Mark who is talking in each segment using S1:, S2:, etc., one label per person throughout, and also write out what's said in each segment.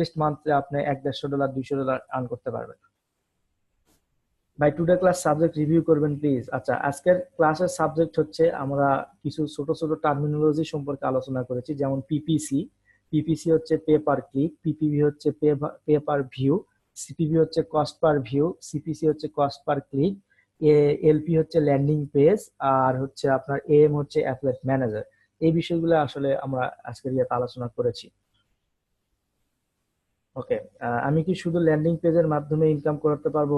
S1: List মান্থে আপনি এক দেড়শো ডলার দুইশো ডলার আর্ন করতে পারবেন। ভাই টুডে ক্লাস সাবজেক্ট রিভিউ করবেন প্লিজ আচ্ছা আজকের ক্লাসের সাবজেক্ট হচ্ছে আমরা কিছু ছোট ছোট টার্মিনোলজি সম্পর্কে আলোচনা করেছি, যেমন পিপিসি পিপিসি হচ্ছে পে পার ক্লিক পিপিভি হচ্ছে পে পার ভিউ সিপিভি হচ্ছে কস্ট পার ভিউ সিপিসি হচ্ছে কস্ট পার ক্লিক এলপি হচ্ছে ল্যান্ডিং পেজ আর হচ্ছে আপনার এম হচ্ছে অ্যাপলেট ম্যানেজার এই বিষয়গুলো আসলে আমরা আজকের ইয়েতে আলোচনা করেছি। ওকে আমি কি শুধু ল্যান্ডিং পেজের মাধ্যমে ইনকাম করতে পারব?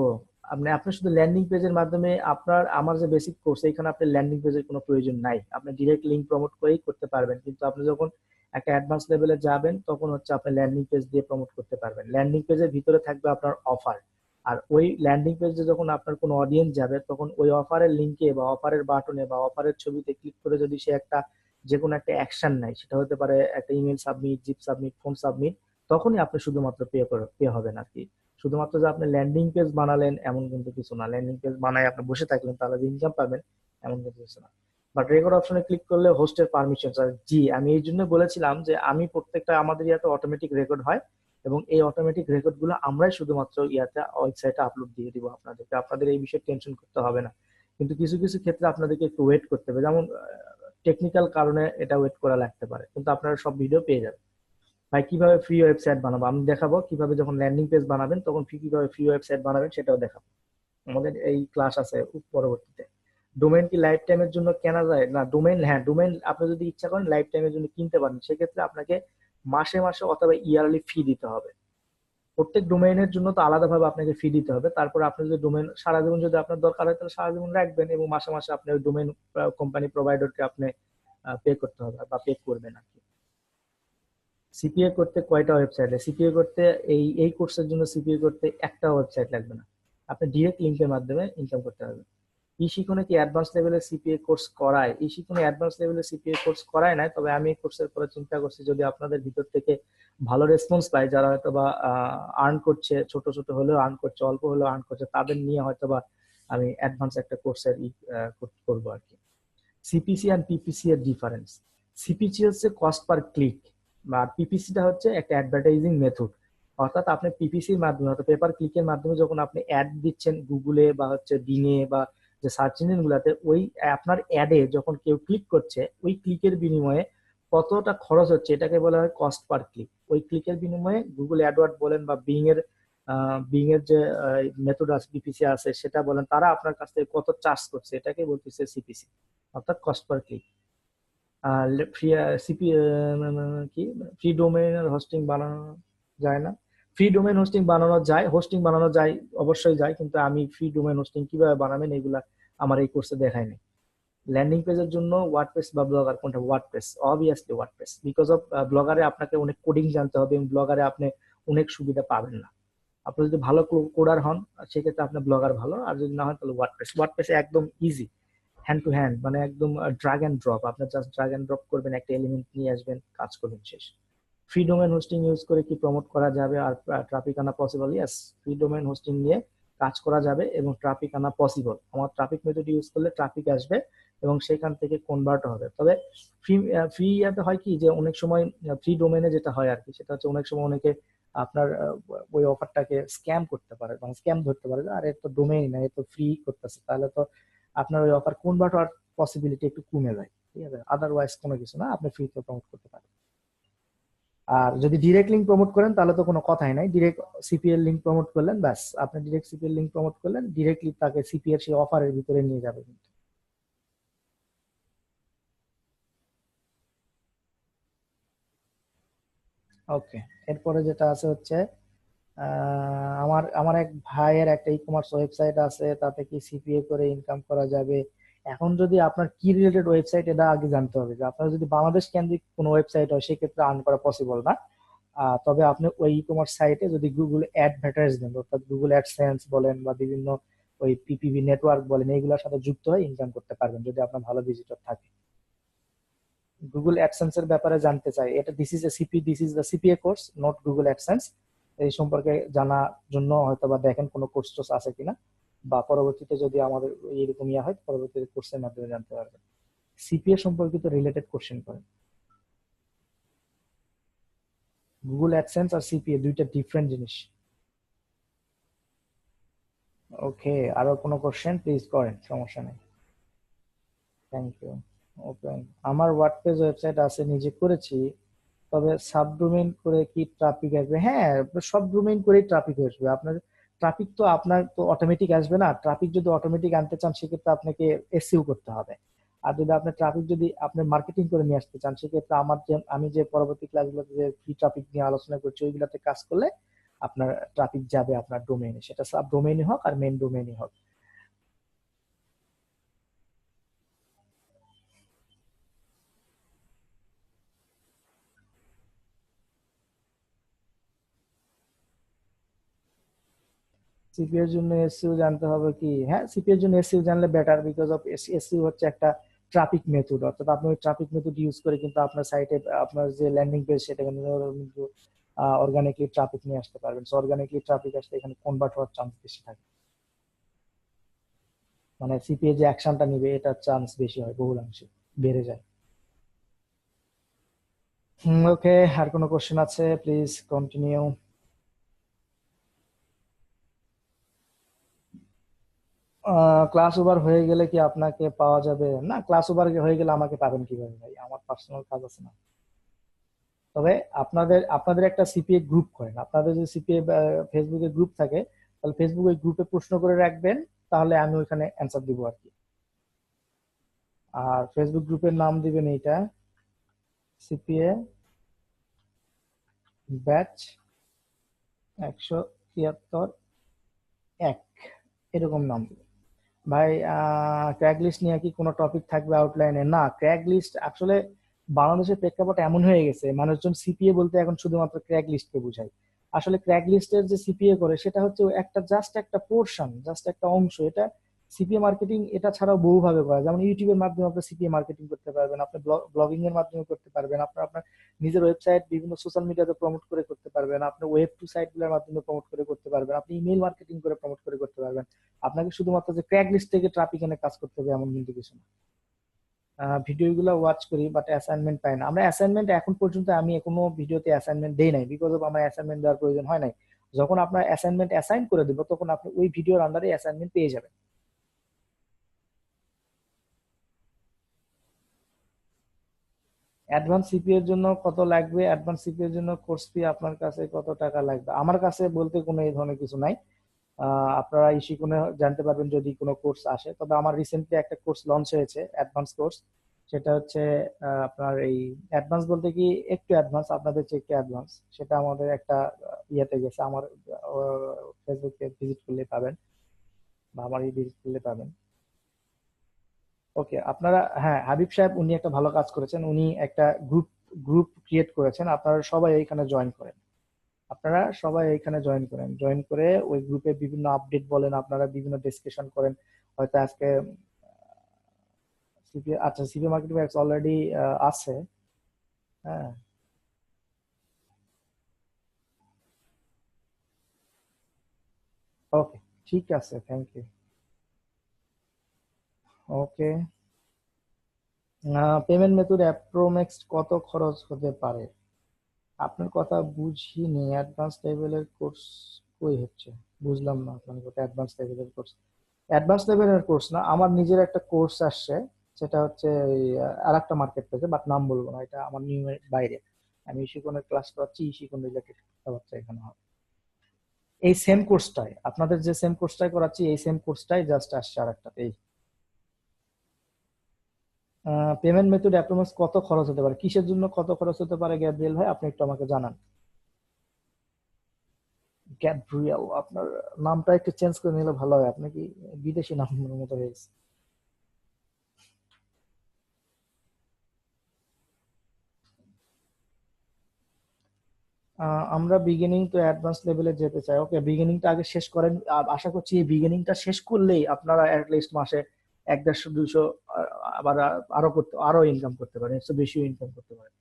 S1: আপনি আপনি শুধু ল্যান্ডিং পেজের মাধ্যমে আপনার, আমার যে বেসিক কোর্স এখানে আপনার ল্যান্ডিং পেজের কোনো প্রয়োজন নাই। আপনি ডিরেক্ট লিঙ্ক প্রমোট করেই করতে পারবেন। কিন্তু আপনি যখন একটা অ্যাডভান্স লেভেলে যাবেন, তখন হচ্ছে আপনি ল্যান্ডিং পেজ দিয়ে প্রমোট করতে পারবেন। ল্যান্ডিং পেজের ভিতরে থাকবে আপনার অফার আর ওই ল্যান্ডিং পেজে যখন আপনার কোনো অডিয়েন্স যাবে, তখন ওই অফারের লিঙ্কে বা অফারের বাটনে বা অফারের ছবিতে ক্লিক করে যদি সে একটা যে কোনো একটা অ্যাকশন নেয়, সেটা হতে পারে একটা email submit zip submit phone submit তখনই আপনি শুধুমাত্র পে করে পে হবেন আর কি শুধুমাত্র যে আপনি ল্যান্ডিং পেজ বানালেন, এমন কিন্তু কিছু না। ল্যান্ডিং পেজ বানায় আপনি বসে থাকলেন, তাহলে যে ইনকাম পাবেন, এমন কিন্তু কিছু না। বাট রেকর্ড অপশনে ক্লিক করলে হোস্টের পারমিশন জি আমি এই জন্য বলেছিলাম যে আমি প্রত্যেকটা, আমাদের ইয়াতে অটোমেটিক রেকর্ড হয় এবং এই অটোমেটিক রেকর্ডগুলো আমরাই শুধুমাত্র ইয়াতে ওয়েবসাইটে আপলোড দিয়ে দিব আপনাদেরকে। আপনাদের এই বিষয়ে টেনশন করতে হবে না। কিন্তু কিছু কিছু ক্ষেত্রে আপনাদেরকে একটু ওয়েট করতে হবে। যেমন টেকনিক্যাল কারণে এটা ওয়েট করা লাগতে পারে। কিন্তু আপনারা সব ভিডিও পেয়ে যাবেন। ভাই কীভাবে ফ্রি ওয়েবসাইট বানাবো? আমি দেখাবো কীভাবে যখন ল্যান্ডিং পেজ বানাবেন তখন ফ্রি কীভাবে ফ্রি ওয়েবসাইট বানাবেন সেটাও দেখাবো। আমাদের এই ক্লাস আছে পরবর্তীতে। ডোমেন কি লাইফ টাইমের জন্য কেনা যায়? না ডোমেন হ্যাঁ ডোমেন আপনি যদি ইচ্ছা করেন লাইফ টাইমের জন্য কিনতে পারেন। সেক্ষেত্রে আপনাকে মাসে মাসে অথবা ইয়ারলি ফি দিতে হবে। প্রত্যেক ডোমেইনের জন্য তো আলাদাভাবে আপনাকে ফি দিতে হবে। তারপর আপনি যদি ডোমেন সারা জীবন যদি আপনার দরকার হয় তাহলে সারা জীবন রাখবেন এবং মাসে মাসে আপনি ওই ডোমেন কোম্পানি প্রোভাইডারকে আপনি পে করতে হবে বা পে করবেন আর কি। সিপিএ করতে কয়টা ওয়েবসাইট লাগে? সিপিএ করতে এই এই কোর্সের জন্য সিপিএ করতে একটা ওয়েবসাইট লাগবে না। আপনি ডিরেক্ট লিঙ্কের মাধ্যমে ইনকাম করতে পারবেন। ই শিখনে কি অ্যাডভান্স লেভেলের সিপিএ কোর্স করায়? ই শিখনে অ্যাডভান্স লেভেলের সিপিএ কোর্স করায় না তবে আমি এই কোর্সের পরে চিন্তা করছি যদি আপনাদের ভিতর থেকে ভালো রেসপন্স পাই, যারা হয়তো বা আর্ন করছে, ছোট ছোট হলেও আর্ন করছে, অল্প হলেও আর্ন করছে, তাদের নিয়ে হয়তো বা আমি অ্যাডভান্স একটা কোর্সের ই করব আর কি। সিপিসি অ্যান্ড পিপিসি এর ডিফারেন্স সিপিসি হচ্ছে কস্ট পার ক্লিক আর পিপিসিটা হচ্ছে একটা অ্যাডভার্টাইজিং মেথড অর্থাৎ আপনি পিপিসির মাধ্যমে, অর্থাৎ পেপার ক্লিকের মাধ্যমে যখন আপনি অ্যাড দিচ্ছেন গুগলে বা হচ্ছে দিনে বা যে সার্চ ইঞ্জিন গুলাতে, ওই আপনার অ্যাডে যখন কেউ ক্লিক করছে, ওই ক্লিকের বিনিময়ে কতটা খরচ হচ্ছে, এটাকে বলা হয় কস্ট পার ক্লিক ওই ক্লিকের বিনিময়ে গুগল অ্যাডওয়ার্ড বলেন বা বিং এর বিং এর যে মেথড আছে পিপিসি আছে, সেটা বলেন, তারা আপনার কাছ থেকে কত চার্জ করছে, এটাকে বলতেছে সিপিসি অর্থাৎ cost per click free CP কি? ফ্রি ডোমেইনের হোস্টিং বানানো যায় না। ফ্রি ডোমেইন হোস্টিং বানানো যায় হোস্টিং বানানো যায়, অবশ্যই যায়, কিন্তু আমি ফ্রি ডোমেইন হোস্টিং কীভাবে বানাবেন এগুলা আমার এই কোর্সে দেখায়নি ল্যান্ডিং পেজের জন্য ওয়ার্ডপ্রেস বা ব্লগার কোনটা? WordPress obviously WordPress because of ব্লগারে আপনাকে অনেক কোডিং জানতে হবে এবং ব্লগারে আপনি অনেক সুবিধা পাবেন না। আপনি যদি ভালো কোডার হন, সেক্ষেত্রে আপনার ব্লগার ভালো, আর যদি না হয় তাহলে ওয়ার্ডপ্রেস ওয়ার্ডপ্রেস একদম ইজি হ্যান্ড টু হ্যান্ড মানে একদম ড্রাগ অ্যান্ড ড্রপ আপনার জাস্ট ড্রাগ অ্যান্ড ড্রপ করবেন, একটা এলিমেন্ট নিয়ে আসবেন, কাজ করবেন শেষ। ফ্রি ডোমেন হোস্টিং ইউজ করে কি প্রমোট করা যাবে আর ট্রাফিক আনা possible yes free domain hosting নিয়ে কাজ করা যাবে এবং ট্রাফিক আনা পসিবল আমার ট্রাফিক মেথড ইউজ করলে ট্রাফিক আসবে এবং সেখান থেকে কনভার্ট হবে। তবে ফ্রি ফ্রি ইয়াতে হয় কি যে অনেক সময় ফ্রি ডোমেনে যেটা হয় আর কি, সেটা হচ্ছে অনেক সময় অনেকে আপনার ওই অফারটাকে স্ক্যাম করতে পারে মানে স্ক্যাম ধরতে পারে আর, এর তো ডোমেইন না এ তো ফ্রি করতেছে। তাহলে তো আপনার ওই অফার কনভার্ট পসিবিলিটি একটু কমে যায়, ঠিক আছে? আদারওয়াইজ কোনো কিছু না, আপনি ফ্রিতে প্রমোট করতে পারেন। আর যদি ডিরেক্ট লিঙ্ক প্রমোট করেন, তাহলে তো কোনো কথাই নাই। ডিরেক্ট সিপিএল লিঙ্ক প্রমোট করলেন, ব্যাস। আপনি ডিরেক্ট সিপিএল লিঙ্ক প্রমোট করলেন ডিরেক্টলি তাকে সিপিএল সেই অফারের ভিতরে নিয়ে যাবে কিন্তু। ওকে এরপরে যেটা আছে হচ্ছে আমার আমার এক ভাইয়ের একটা ই কমার্স ওয়েবসাইট আছে, তাতে কি সিপিএ করে ইনকাম করা যাবে? এখন যদি আপনার কি রিলেটেড ওয়েবসাইট এটা আগে জানতে হবে যে আপনার যদি বাংলাদেশ কেন্দ্রিক কোনো ওয়েবসাইট হয়, সেক্ষেত্রে আর্ন করা পসিবল না। তবে আপনি ওই ই কমার্স সাইটে যদি গুগল অ্যাডভার্টাইজমেন্ট অর্থাৎ গুগল অ্যাডসেন্স বলেন বা বিভিন্ন ওই পিপিভি নেটওয়ার্ক বলেন, এইগুলোর সাথে যুক্ত হয়ে ইনকাম করতে পারবেন যদি আপনার ভালো ভিজিটর থাকে। গুগল অ্যাডসেন্স এর ব্যাপারে জানতে চাই, এটা this is a CP this is the CPA course not Google AdSense এই সম্পর্কে জানার জন্য হয়তো বা দেখেন কোনো কোর্স টোর্স আছে কিনা, বা পরবর্তীতে যদি আমাদের এরকম ইয়া হয়, পরবর্তীতে কোর্সের মাধ্যমে জানতে পারবেন। সিপিএ সম্পর্কিত রিলেটেড কোশ্চেন করেন। গুগল অ্যাডসেন্স আর সিপিএ দুইটা ডিফারেন্ট জিনিস। ওকে আরও কোনো কোশ্চেন প্লিজ করেন, সমস্যা নেই। থ্যাংক ইউ ওকে আমার ওয়ার্ডপ্রেস ওয়েবসাইট আছে, নিজে করেছি। তবে সাবডোমেইন করে কি ট্রাফিক আসবে? হ্যাঁ সব ডোমেইন করেই ট্রাফিক আসবে। আপনার ট্রাফিক তো আপনার তো অটোমেটিক আসবে না। ট্রাফিক যদি অটোমেটিক আনতে চান, সেক্ষেত্রে আপনাকে এসইও করতে হবে। আর যদি আপনার ট্রাফিক যদি আপনি মার্কেটিং করে নিয়ে আসতে চান, সেক্ষেত্রে আমার যে, আমি যে পরবর্তী ক্লাসগুলোতে যে ফ্রি ট্রাফিক নিয়ে আলোচনা করছি, ওইগুলোতে কাজ করলে আপনার ট্রাফিক যাবে আপনার ডোমেইনে সেটা সাব ডোমেইনই হোক আর মেইন ডোমেইনই হোক। সিপি এর জন্য এসইও জানতে হবে কি? হ্যাঁ সিপি এর জন্য এসইও জানলে বেটার বিকজ অফ এসইও হচ্ছে একটা ট্রাফিক মেথড অর্থাৎ আপনি ওই ট্রাফিক মেথড ইউজ করে কিন্তু আপনার সাইটে আপনার যে ল্যান্ডিং পেজ সেটা কিন্তু অর্গানিকলি ট্রাফিক নিয়ে আসতে পারবেন। সো অর্গানিকলি ট্রাফিক আসলে এখানে কনভার্ট হওয়ার চান্স বেশি থাকে। মানে সিপিএ যে অ্যাকশনটা নিবে, এটার চান্স বেশি হয়, বহুলাংশে বেড়ে যায়। ওকে আর কোনো কোশ্চেন আছে? প্লিজ কন্টিনিউ ক্লাস ওভার হয়ে গেলে কি আপনাকে পাওয়া যাবে? না ক্লাস ওভার হয়ে গেলে আমাকে পাবেন কীভাবে ভাই? আমার পার্সোনাল কাজ আছে না। তবে আপনাদের আপনাদের একটা সিপিএ গ্রুপ করেন। আপনাদের যদি সিপিএ ফেসবুকে গ্রুপ থাকে, তাহলে ফেসবুকে গ্রুপে প্রশ্ন করে রাখবেন, তাহলে আমি ওইখানে অ্যান্সার দিব আর কি। আর ফেসবুক গ্রুপের নাম দিবেন এইটা সিপিএ ব্যাচ একশো তিয়াত্তর এক। এরকম নাম দিবেন। ভাই ক্র্যাক লিস্ট নিয়ে কি কোনো টপিক থাকবে আউটলাইনে না ক্র্যাক লিস্ট আসলে বাংলাদেশের প্রেক্ষাপট এমন হয়ে গেছে, মানুষজন সিপিএ বলতে এখন শুধুমাত্র ক্র্যাক লিস্টকে বোঝায়। আসলে ক্র্যাক লিস্টের যে সিপিএ করে, সেটা হচ্ছে একটা জাস্ট একটা পোর্শন জাস্ট একটা অংশ, এটা সিপিএ মার্কেটিং এটা ছাড়াও বহুভাবে করা যেমন ইউটিউবের মাধ্যমে আপনি সিপিএ মার্কেটিং করতে পারবেন, আপনি ব্লগিং এর মাধ্যমে করতে পারবেন আপনার আপনার নিজের ওয়েবসাইট বিভিন্ন সোশ্যাল মিডিয়াতে প্রমোট করে করতে পারবেন, আপনি ওয়েব টু সাইটগুলোর মাধ্যমে প্রমোট করে করতে পারবেন, আপনি ইমেল মার্কেটিং করে প্রমোট করে করতে পারবেন। আপনাকে শুধুমাত্র যে ক্র্যাক লিস্ট থেকে ট্রাফিক এনে কাজ করতে হবে এমন কিন্তু কিছু না। ভিডিওগুলো ওয়াচ করি বাট অ্যাসাইনমেন্ট পাই না। আমরা অ্যাসাইনমেন্ট এখন পর্যন্ত আমি কোনো ভিডিওতে অ্যাসাইনমেন্ট দেই নাই বিকজ অফ আমার অ্যাসাইনমেন্ট দেওয়ার প্রয়োজন হয় নাই। যখন আপনার অ্যাসাইনমেন্ট অ্যাসাইন করে দেবো, তখন আপনি ওই ভিডিওর আন্ডারে অ্যাসাইনমেন্ট পেয়ে যাবেন। অ্যাডভান্স সিপি এর জন্য কত লাগবে? অ্যাডভান্স সিপি এর জন্য কোর্স ফি আপনার কাছে কত টাকা লাগবে? আমার কাছে বলতে কোনো এই ধরনের কিছু নাই। আপনারা ইস্যু কোনো জানতে পারবেন যদি কোনো কোর্স আসে। তবে আমার রিসেন্টলি একটা কোর্স লঞ্চ হয়েছে অ্যাডভান্স কোর্স সেটা হচ্ছে আপনার এই অ্যাডভান্স বলতে কি একটু অ্যাডভান্স আপনাদের চেয়ে একটু অ্যাডভান্স সেটা আমাদের একটা ইয়েতে গেছে। আমার ফেসবুকে ভিজিট করলে পাবেন বা আমার ভিজিট করলে পাবেন। ওকে আপনারা হ্যাঁ হাবিব সাহেব উনি একটা ভালো কাজ করেছেন। উনি একটা গ্রুপ গ্রুপ ক্রিয়েট করেছেন। আপনারা সবাই এইখানে জয়েন করেন। আপনারা সবাই এখানে জয়েন করেন। জয়েন করে ওই গ্রুপে বিভিন্ন আপডেট বলেন, আপনারা বিভিন্ন ডিসকাশন করেন। হয়তো আজকে আচ্ছা সিপি মার্কেটিং এক্স অলরেডি আছে। হ্যাঁ। ওকে ঠিক আছে thank you okay. Payment method অ্যাপ্রোমেক্স কত খরচ হতে পারে? আপনার কথা বুঝিনি অ্যাডভান্স লেভেলের কোর্স কই হচ্ছে? বুঝলাম না আপনার কথা অ্যাডভান্স লেভেলের কোর্স অ্যাডভান্স লেভেলের কোর্স না, আমার নিজের একটা কোর্স আসছে, সেটা হচ্ছে আর একটা মার্কেট প্লেসে বাট নাম বলব না, এটা আমার নিয়মের বাইরে। আমি ইশিকনের ক্লাস করাচ্ছি ইশিকন রিলেটেড কথাবার্তা এখানে হবে। এই সেম কোর্সটাই আপনাদের যে সেম কোর্সটাই করাচ্ছি, এই সেম কোর্সটাই জাস্ট আসছে আর একটাতে এই পেমেন্ট মেথড অ্যাপ্রোমাস কত খরচ হতে পারে? কিসের জন্য কত খরচ হতে পারে গ্যাব্রিয়েল ভাই? আপনি একটু আমাকে জানান। গ্যাব্রিয়েল আপনার নামটা একটু চেঞ্জ করে নিলে ভালো হয়। আপনি কি বিদেশি নাম মতো হয়েছে আমরা বিগিনিং টু অ্যাডভান্স লেভেলে যেতে চাই। ওকে বিগিনিংটা আগে শেষ করেন। আশা করছি বিগিনিংটা শেষ করলেই আপনারা অ্যাটলিস্ট মাসে এক দেড়শো দুশো আবার আরও করতে, আরও ইনকাম করতে পারেন একটু বেশিও ইনকাম করতে পারেন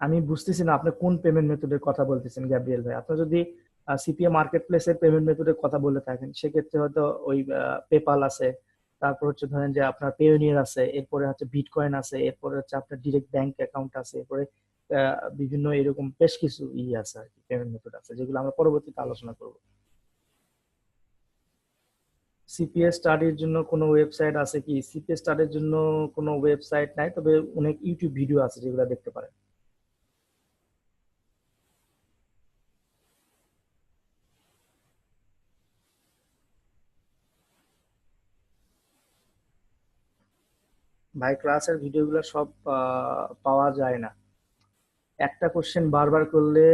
S1: আমি বুঝতেছি না আপনি কোন পেমেন্ট মেথডের কথা বলতেছেন গ্যাব্রিয়েল ভাই। আপনি যদি সিপিএ মার্কেট প্লেসের পেমেন্ট মেথডের কথা বলে থাকেন, সেক্ষেত্রে হয়তো ওই পেপাল আছে, তারপর হচ্ছে ধরেন যে আপনার পেওনিয়ার আছে, এরপরে হচ্ছে বিটকয়েন আছে, এরপরে হচ্ছে আপনার ডিরেক্ট ব্যাংক অ্যাকাউন্ট আছে, এরপরে বিভিন্ন এরকম বেশ কিছু ই আছে আর কি পেমেন্ট মেথড আছে, যেগুলো আমরা পরবর্তীতে আলোচনা করব। সিপিএস স্টাডির জন্য কোনো ওয়েবসাইট আছে কি? সিপিএস স্টাডির জন্য কোনো ওয়েবসাইট নাই, তবে অনেক ইউটিউব ভিডিও আছে যেগুলো দেখতে পারেন। ভাই ক্লাসের ভিডিওগুলো সব পাওয়া যায় না। একটা কোশ্চেন বারবার করলে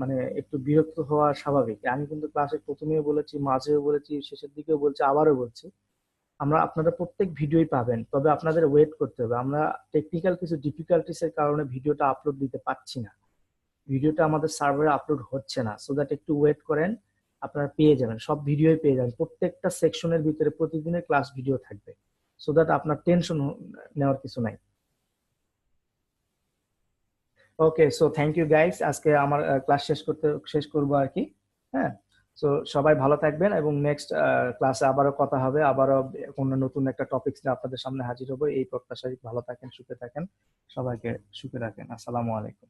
S1: মানে একটু বিরক্ত হওয়া স্বাভাবিক। আমি কিন্তু ক্লাসে প্রথমেও বলেছি, মাঝেও বলেছি, শেষের দিকেও বলছি, আবারও বলছি। আমরা আপনারা প্রত্যেক ভিডিওই পাবেন, তবে আপনাদের ওয়েট করতে হবে। আমরা টেকনিক্যাল কিছু ডিফিকাল্টিস এর কারণে ভিডিওটা আপলোড দিতে পারছি না। ভিডিওটা আমাদের সার্ভারে আপলোড হচ্ছে না সো দ্যাট একটু ওয়েট করেন, আপনারা পেয়ে যাবেন, সব ভিডিওই পেয়ে যাবেন। প্রত্যেকটা সেকশনের ভিতরে প্রতিদিনের ক্লাস ভিডিও থাকবে সো দ্যাট আপনার টেনশন নেওয়ার কিছু নাই। Okay so thank you guys আজকে আমার ক্লাস শেষ করতে, শেষ করব আর কি হ্যাঁ? সো সবাই ভালো থাকবেন এবং নেক্সট ক্লাসে আবারও কথা হবে, আবারও কোনো নতুন একটা টপিক নিয়ে আপনাদের সামনে হাজির হব। এই প্রত্যাশায় ভালো থাকেন, সুখে থাকেন, সবাইকে সুখে রাখেন। আসসালামু আলাইকুম।